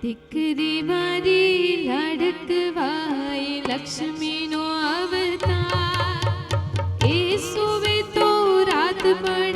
દીકરી મારી લાડકવાય લક્ષ્મીનો અવતાર એ સુવે તો રાત પડે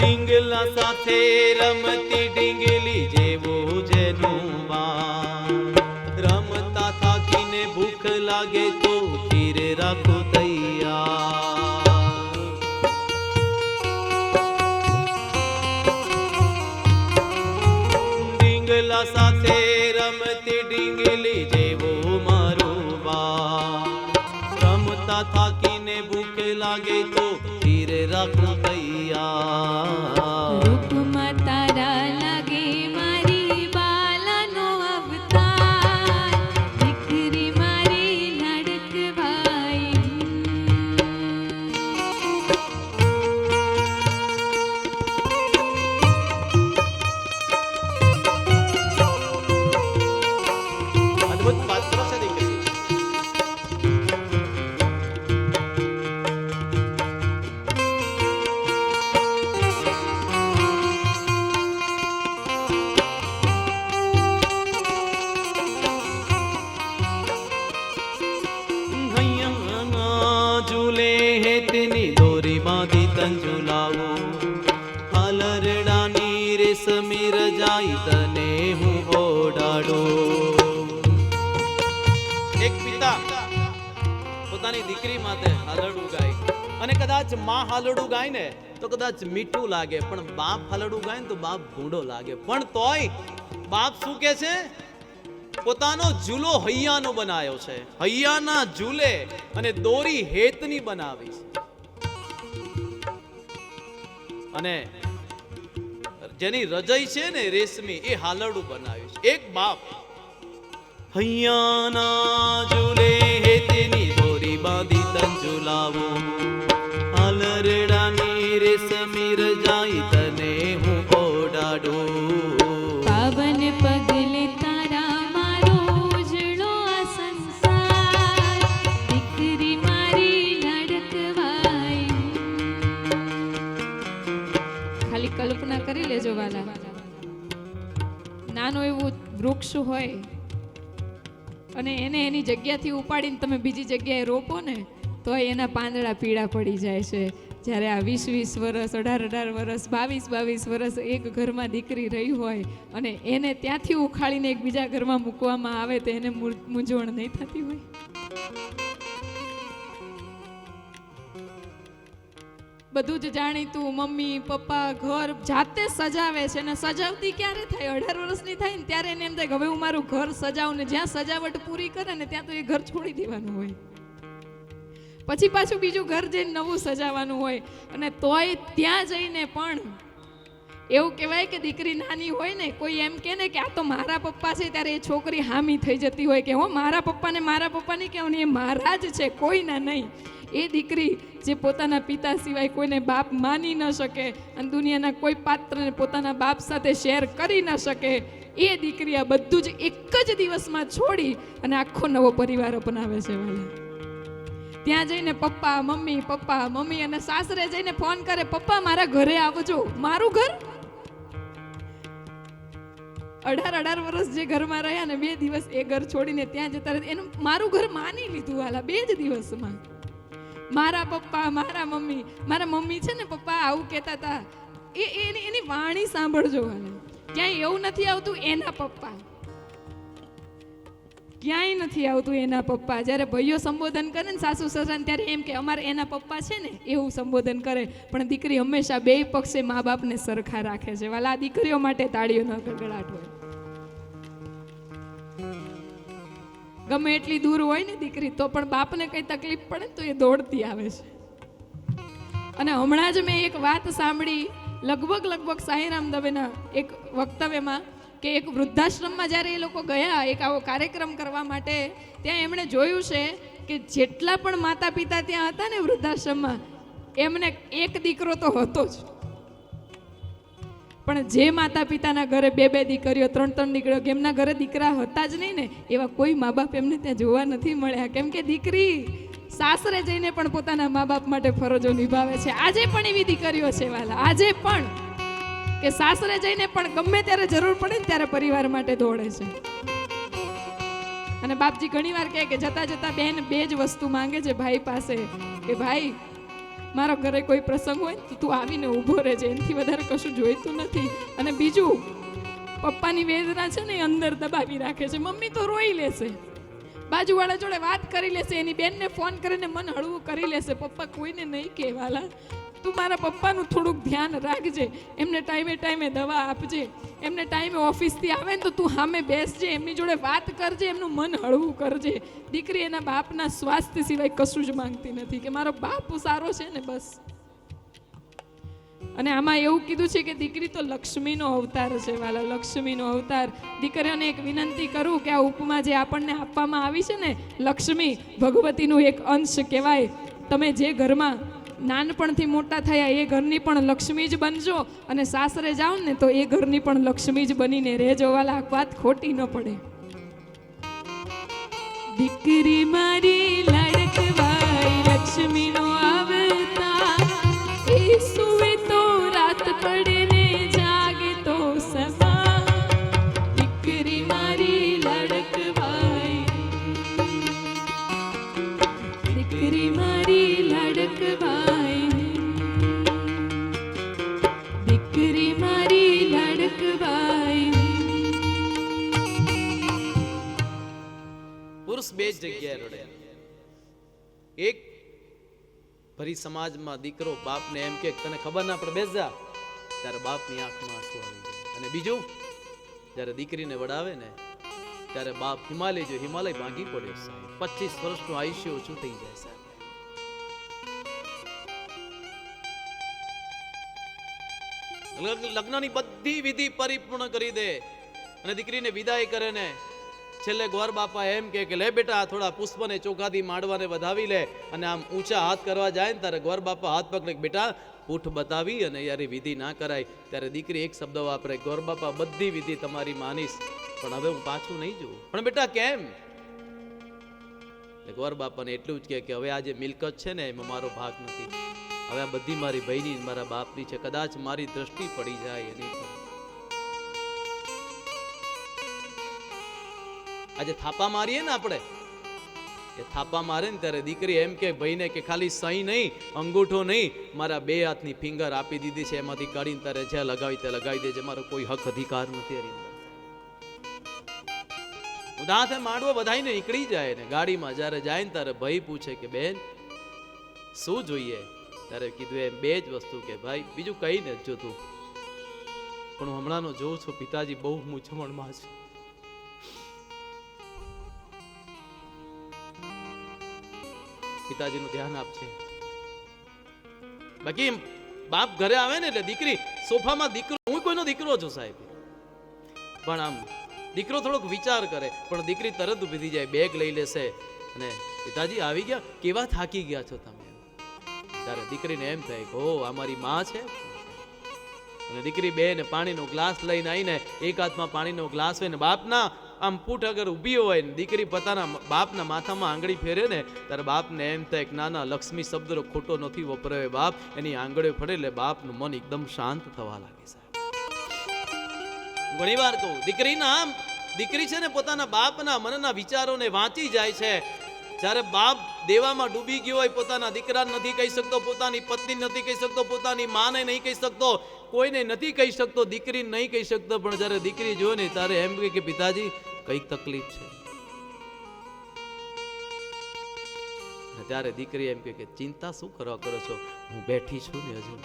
ડીંગલા સાથે રમતી ડીંગલી જેવો જેનું વાન રમતા થાકીને ભૂખ લાગે તો ખીર રાખો તૈયાર. ડીંગલા સાથે રમતી ડીંગલી જેવો મારું બા રમતા થાકીને ભૂખ લાગે તો ખીર રાખો રજાઈ તને હું ઓડાડો એક પિતા પોતાની દીકરી માટે હાલડું ગાય. અને કદાચમાં હાલડું ગાય ને, તો કદાચ મીઠું લાગે, પણ બાપ હાલડું ગાય ને તો બાપ ભૂંડો લાગે. પણ તોય બાપ શું કે છે? પોતાનો ઝૂલો હૈયાનો બનાવ્યો છે. હૈયાના ઝૂલે અને દોરી હેતની બનાવી છે. અને જેની રજઈ છે ને રેશમી, એ હાલરડું બનાવ્યું છે. એક બાપ હૈયાના ઝૂલે હેતની દોરી બાંધી તન કલ્પના કરી લેજો વાલા. નાનું એવું વૃક્ષ હોય અને એને એની જગ્યાથી ઉપાડીને તમે બીજી જગ્યાએ રોપો ને તો એના પાંદડા પીળા પડી જાય છે. જ્યારે આ વીસ વીસ વર્ષ અઢાર અઢાર વર્ષ બાવીસ બાવીસ વર્ષ એક ઘરમાં દીકરી રહી હોય અને એને ત્યાંથી ઉખાડીને એક બીજા ઘરમાં મૂકવામાં આવે તો એને મૂંઝવણ નહીં થતી હોય? બધું જ જાણીતું. મમ્મી, પપ્પા, ઘર જાતે સજાવે છે ને સજાવતી ક્યારે થાય? અઢાર વર્ષની થાય ને ત્યારે એને એમ થાય હવે હું મારું ઘર સજાવું ને જ્યાં સજાવટ પૂરી કરે ને ત્યાં તો એ ઘર છોડી દેવાનું હોય. પછી પાછું બીજું ઘર જઈને નવું સજાવવાનું હોય. અને તોય ત્યાં જઈને પણ એવું કહેવાય કે દીકરી નાની હોય ને કોઈ એમ કે ને કે આ તો મારા પપ્પા છે, ત્યારે એ છોકરી હામી થઈ જતી હોય કે હો, મારા પપ્પાને મારા પપ્પા નહીં કહેવાનું એ મારા જ છે, કોઈના નહીં. એ દીકરી જે પોતાના પિતા સિવાય કોઈને બાપ માની ન શકે અને દુનિયાના કોઈ પાત્રને પોતાના બાપ સાથે શેર કરી ન શકે, એ દીકરી આ બધું જ એક જ દિવસમાં છોડી અને આખો નવો પરિવાર અપનાવે છે વાલા. ત્યાં જઈને પપ્પા, મમ્મી પપ્પા, મમ્મી અને સાસરે જઈને ફોન કરે, પપ્પા, મારા ઘરે આવજો. મારું ઘર? અઢાર અઢાર વર્ષ જે ઘરમાં રહ્યા ને બે દિવસ એ ઘર છોડીને ત્યાં જતા એનું મારું ઘર માની લીધું હાલા બે જ દિવસમાં. મારા પપ્પા, મારા મમ્મી મારા મમ્મી છે ને પપ્પા, આવું કહેતા હતા. એ એની એની વાણી સાંભળજો વાલા ક્યાંય એવું નથી આવતું એના પપ્પા. ક્યાંય નથી આવતું એના પપ્પા. જ્યારે ભાઈઓ સંબોધન કરે ને સાસુ સસરાને ત્યારે એમ કે, અમારે એના પપ્પા છે ને, એવું સંબોધન કરે. પણ દીકરી હંમેશા બે પક્ષે મા બાપને સરખા રાખે છે. વાલા દીકરીઓ માટે તાળીઓનો ગગડાટ હોય. ગમે એટલી દૂર હોય ને દીકરી, તો પણ બાપને કંઈ તકલીફ પડે ને તો એ દોડતી આવે છે. અને હમણાં જ મેં એક વાત સાંભળી, લગભગ લગભગ સાંઈરામ દવેના એક વક્તવ્યમાં કે એક વૃદ્ધાશ્રમમાં જ્યારે એ લોકો ગયા, એક આવો કાર્યક્રમ કરવા માટે, ત્યાં એમણે જોયું છે કે જેટલા પણ માતા પિતા ત્યાં હતા ને વૃદ્ધાશ્રમમાં, એમને એક દીકરો તો હતો જ. પણ જે માતા પિતાના ઘરે બે બે દીકરીઓ, ત્રણ ત્રણ દીકરીઓ એમના ઘરે દીકરા હતા જ નહીં ને, એવા કોઈ મા બાપ એમને ત્યાં જોવા નથી મળ્યા. કેમ કે દીકરી સાસરે જઈને પણ પોતાના મા બાપ માટે ફરજો નિભાવે છે. આજે પણ એવી દીકરીઓ છે, વાલા. આજે પણ. કે સાસરે જઈને પણ ગમે ત્યારે જરૂર પડે ને ત્યારે પરિવાર માટે દોડે છે. અને બાપજી ઘણીવાર કહે કે જતા જતા બેન બે જ વસ્તુ માંગે છે ભાઈ પાસે. કે ભાઈ મારો ઘરે કોઈ પ્રસંગ હોય તો તું આવીને ઊભો રહેજે. એનાથી વધારે કશું જોઈતું નથી. અને બીજું, પપ્પાની વેદના છે ને અંદર દબાવી રાખે છે. મમ્મી તો રોઈ લેશે. બાજુવાળા જોડે વાત કરી લેશે. એની બેનને ફોન કરીને મન હળવું કરી લેશે. પપ્પા કોઈને નહીં કહેવાલા. તું મારા પપ્પાનું થોડુંક ધ્યાન રાખજે. એમને ટાઈમે ટાઈમે દવા આપજે. એમને ટાઈમે ઓફિસથી આવે ને તો તું સામે બેસજે, એમની જોડે વાત કરજે, એમનું મન હળવું કરજે. દીકરી એના બાપના સ્વાસ્થ્ય સિવાય કશું જ માંગતી નથી કે મારો બાપ સારો છે ને બસ. અને આમાં એવું કીધું છે કે દીકરી તો લક્ષ્મીનો અવતાર છે, વાલા, લક્ષ્મીનો અવતાર. દીકરીઓને એક વિનંતી કરું કે આ ઉપમા જે આપણને આપવામાં આવી છે ને, લક્ષ્મી, ભગવતીનું એક અંશ કહેવાય. તમે જે ઘરમાં નાનપણથી મોટા થયા એ ઘરની પણ લક્ષ્મી જ બનજો અને સાસરે જાઓ ને તો એ ઘરની પણ લક્ષ્મી જ બનીને રહેજો. વાલા વાત ખોટી ન પડે. દીકરી મારી લડકવાઈ લક્ષ્મીનો અવતાર. એ સુવે તો રાત પડે મારી પુરુષ બે જગ્યાએ રડે. એક ભરી સમાજમાં દીકરો બાપને એમ કે, તને ખબર ના પડે, બેસજા. ત્યારે બાપની આંખમાં આંસુ આવી જાય અને બીજું, જ્યારે દીકરીને વડાવે ને, ત્યારે બાપ હિમાલય જો હિમાલય ભાંગી પડ્યો સાહેબ. પચીસ વર્ષનું આયુષ્ય ઓછું થઈ જાય સાહેબ. લગ્નની બધી વિધિ પરિપૂર્ણ કરી દે. અને દીકરીને વિદાય કરે ને છેલ્લે ગોર બાપા એમ કે, લે બેટા થોડા પુષ્પને ચોખાથી માંડવાને વધાવી લે અને આમ ઊંચા હાથ કરવા જાય ને, ત્યારે ગોર બાપા હાથ પકડે બેટા પૂઠ બતાવી અને યારે વિધિ ના કરાય. ત્યારે દીકરી એક શબ્દ વાપરે, ગોર બાપા, બધી વિધિ તમારી માનીશ, પણ હવે હું પાછું નહીં જોઉં. પણ બેટા, કેમ? ગોર બાપાને એટલું જ કે, હવે આ જે મિલકત છે ને, એમાં મારો ભાગ નથી. હવે આ બધી મારી ભાઈની મારા બાપની છે. કદાચ મારી દ્રષ્ટિ પડી જાય એની આજે થાપા મારીએ ને આપણે? એ થાપા મારે ને ત્યારે દીકરી એમ કે ભાઈને કે ખાલી સહી નહીં, અંગૂઠો નહીં, મારા બે હાથની ફિંગર આપી દીધી છે, એમાંથી કાઢીને તારે જે લગાવી તે લગાવી દેજે, મારો કોઈ હક અધિકાર નથી એની અંદર. માંડવો બધાઈને નીકળી જાય ને, ગાડીમાં જ્યારે જાય ને ત્યારે ભાઈ પૂછે કે, બેન, શું જોઈએ? ત્યારે કીધું એમ બે જ વસ્તુ કે, ભાઈ, બીજું કઈ નથી જોતું. પણ હમણાંનો જોઉં છું, પિતાજી બહુ મૂંઝવણમાં છે. પિતાજીનું ધ્યાન આપજે. બાકી બાપ ઘરે આવે ને એટલે દીકરી સોફામાં દીકરો હું કોઈનો દીકરો છું સાહેબ? પણ આમ દીકરો થોડોક વિચાર કરે, પણ દીકરી તરત થઈ જાય, બેગ લઈ લેશે. અને પિતાજી આવી ગયા, કેવા થાકી ગયા છો તમે? ત્યારે દીકરીને એમ થાય કે ઓ આ મારી માં છે. અને દીકરી બે ને પાણીનો ગ્લાસ લઈને આવીને એક હાથમાં પાણીનો ગ્લાસ હોય ને બાપના આમ પૂઠ અગર ઊભી હોય ને દીકરી પોતાના બાપના માથામાં આંગળી ફેરે ને, ત્યારે બાપને એમ થાય કે ના ના, લક્ષ્મી શબ્દો ખોટો નથી વપરાયો બાપ. એની આંગળીઓ ફરે એટલે બાપનું મન એકદમ શાંત થવા લાગે સાહેબ ઘણી વાર કહું દીકરીના આમ, દીકરી છે ને પોતાના બાપના મનના વિચારોને વાંચી જાય છે. જ્યારે બાપ દેવામાં ડૂબી ગયો હોય, પોતાના દીકરાને નથી કહી શકતો, પોતાની પત્ની નથી કહી શકતો, પોતાની માને નહીં કહી શકતો, કોઈને નથી કહી શકતો, દીકરી નહીં કહી શકતો. પણ જ્યારે દીકરી જોવે ને, ત્યારે એમ કે પિતાજી કંઈક તકલીફ છે? ત્યારે દીકરી એમ કે, ચિંતા શું કરવા કરો છો? હું બેઠી છું ને હજુ.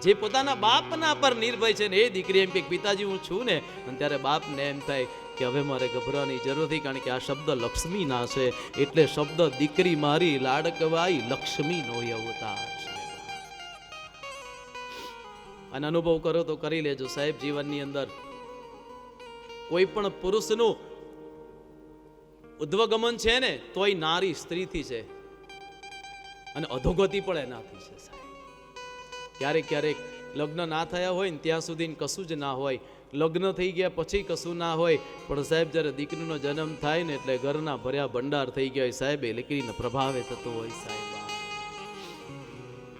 જે પોતાના બાપના પર નિર્ભય છે ને એ દીકરી એમ કે, પિતાજી, હું છું ને. અને ત્યારે બાપને એમ થાય કે, હવે મારે ગભરાવાની જરૂર નથી, કારણ કે આ શબ્દ લક્ષ્મીના છે. એટલે શબ્દ દીકરી મારી લાડકવાઈ લક્ષ્મી નો અવતાર અને અનુભવ કરો તો કરી લેજો. સાહેબ, જીવનની અંદર કોઈ પણ પુરુષનું ઉદ્વગમન છે ને, તોય નારી સ્ત્રીથી છે. અને અધોગતિ પણ એનાથી છે, સાહેબ. ક્યારેક ક્યારેક લગ્ન ના થયા હોય ને, ત્યાં સુધી કશું જ ના હોય. લગ્ન થઈ ગયા પછી કશું ના હોય. પણ સાહેબ, જ્યારે દીકરીનો જન્મ થાય ને, એટલે ઘરના ભર્યા ભંડાર થઈ ગયા હોય સાહેબ, એ લીકરીને પ્રભાવે થતો હોય સાહેબ.